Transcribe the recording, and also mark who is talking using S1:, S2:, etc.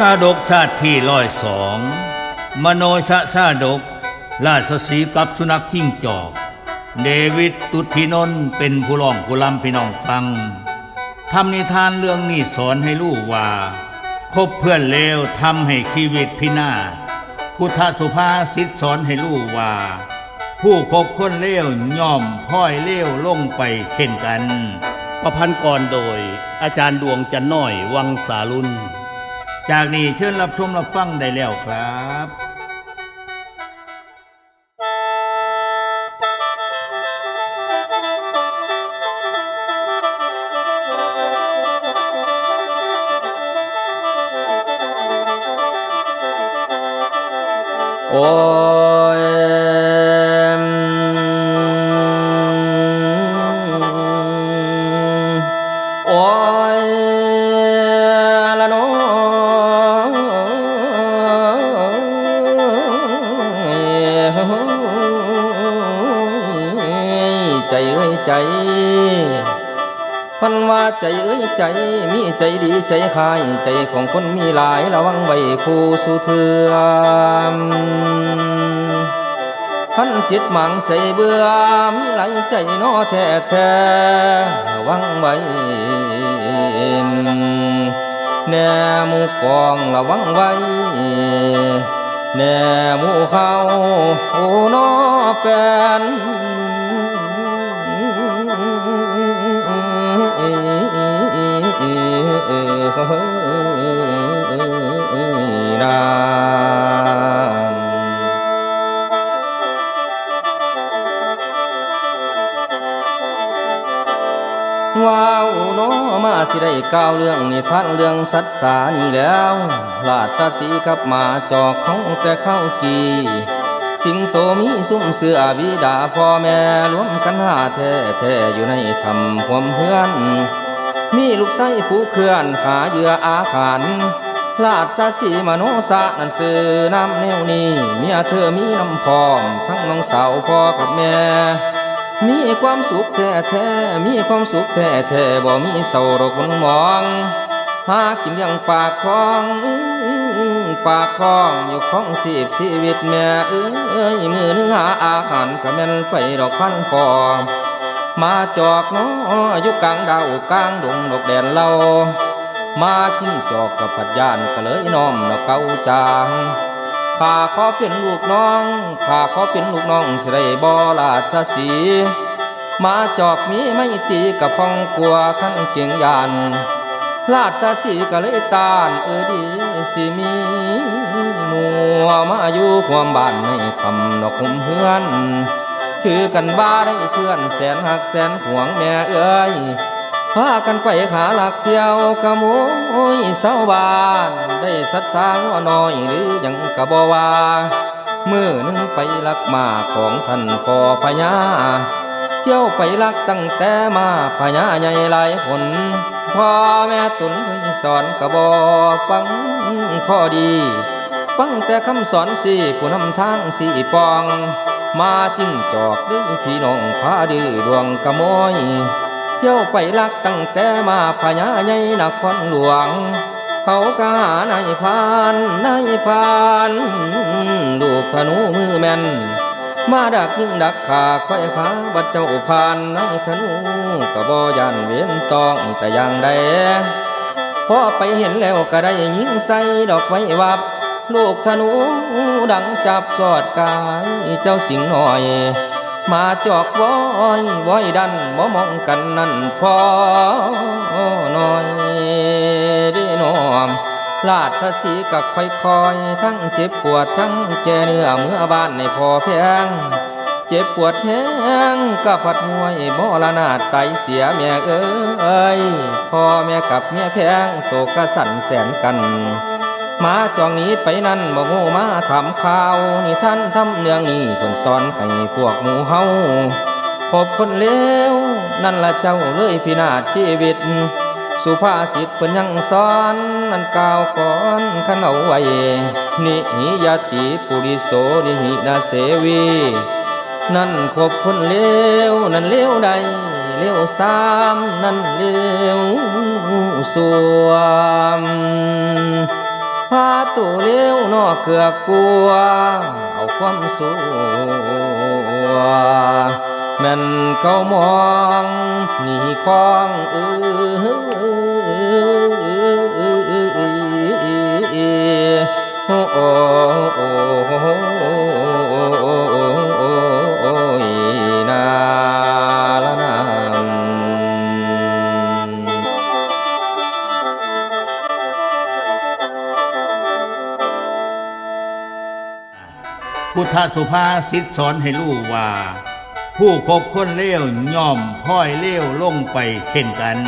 S1: ชาดกชาติที่ร้อยสอง มโนชะชาดก ราชสีกับสุนัขทิ้งจอก เดวิดตุทินนท์เป็นผู้ร้องผู้ลำพี่น้องฟังทำนิทานเรื่องนี้สอนให้รู้ว่า คบเพื่อนเลวทำให้ชีวิตพินาศพุทธสุภาษิตสอนให้รู้ว่า ผู้คบคนเลวย่อมพ้อยเลวลงไปเช่นกัน
S2: ประพันธ์กรโดย อาจารย์ดวงจันน้อยวังสาลุน
S1: จากนี้เชิญรับชมรับฟังได้แล้วครับ
S3: โอ้ย ใจ พันว่าใจเอ้ยใจ มีใจดีใจคาย ใจของคนมีหลายระวังไว้คู่สู่เถื่อมพันจิตหมังใจเบื่อมีหลใจนอแท้แท้ระวังไว้แน่หมู่กองระวังไว้แน่หมูเขาโอ้นอแฟน ว้าวน้อมาสิได้ก้าวเรื่องนิทานเรื่องสัตสานี่แล้วลาดสัตสีกับมาจอกของแต่เข้ากีสิงโตมีซุ้มเสือบิดาพ่อแม่รวมกันหาแท้แท้อยู่ในธรรมความเพื่อน มีลูกไส้ผู้เคลื่อนขาเยื่ออาขานลาดสาสีมโนสะนันซื้อน้ำแนวนี้เมียเธอมีน้ำพร้อม ทั้งน้องสาวพ่อกับแม่ มีความสุขแท้แท้ๆมีความสุขแท้แท้ๆบ่มีเศร้าโรคมันมอง หากินเลี้ยงปากท้องปากท้องอยู่ของสีบชีวิตแม่เอ้ยมือนึงหาอาหารก็แม่นไปดอกพันคอมาจอกนาะอยู่กลางดาวกลางดงดอกแดนเรามาจิ้งจอกกับผัดยานก็เลยน้อมนาะเกาจาง ข้าขอเป็นลูกน้อง ข้าขอเป็นลูกน้องสิได้บ่ลาดสสีมาจอกมีไม่ตีกับพองกลัวขั้นเก่งยาน ลาดสะสีก็เลยตานเออดีสิมีมัวมาอยู่ความบ้านให้ทำดอกคุมเพื่อนคือกันบ้าได้เพื่อนแสนหักแสนหวงแม่เอ้ย พากันไปขาหลักเที่ยวกะโมยเศร้าบาน ได้สัตว์สางว่าน้อยหรือยังกะบว่ามือหนึงไปลักมาของท่านพ่อพญาเที่ยวไปลักตั้งแต่มาพญาใหญ่หลายคนพ่อแม่ตุนเคยสอนกะบอฟังข้อดี ฟังแต่คำสอนสี่ผู้นำทางสี่ปอง มาจิ้งจอกดื้อพี่น้องพาดื้อดวงกะมอย เที่ยวไปลักตั้งแต่มาพญาใหญ่นครหลวง เขากหานายพานนายพานลูกขนูมือแม่น มาดักยิ่งดักขาค่อยขาบัดเจ้าผ่านนายธนูกะบ่ยันเวียนตองแต่อย่างใดพอไปเห็นแล้วก็ได้ยิงใส่ดอกไม้วับ ลูกธนูดังจับสอดกายเจ้าสิงหน่อย มาจอกว้อยว้อยดันบ่มองกันนั่นพอหน่อยด้น้อมลาดสสีกับค่อยๆทั้งเจ็บปวดทั้งแก่เนื้อเมื่อบ้านในพอเพียงเจ็บปวดแห้งก็ผัดมวยบ่ละนาดไตเสียแม่เอ้ยพ่อแม่กับเมียแพงโศกสันแสนกัน มาจองนี้ไปนั่นบ่ง่มาทำข่าว นี่ท่านทำเนืองนี่เพิ่นสอนให้พวกหมูเฮาขอบคนเลวนั่นละเจ้าเลยพินาศชีวิต สุภาษิตเพิ่นยังสอนนั่นกล่าวก่อนขันเอาไว้นิหิยติปุริโสนิหินาเสวี นั่นคบคนเลวนั่นเลวใดเลวสามนั่นเลวสวม พาตัวเลี้ยวนอเกือกกลัว เอาความสัวแม่นเก้ามองหนีคองเออโอ้
S1: พุทธสุภาษิตสอนให้รู้ว่า ผู้คบคนเลี้ยวย่อมพ้อยเลี้ยวลงไปเช่นกัน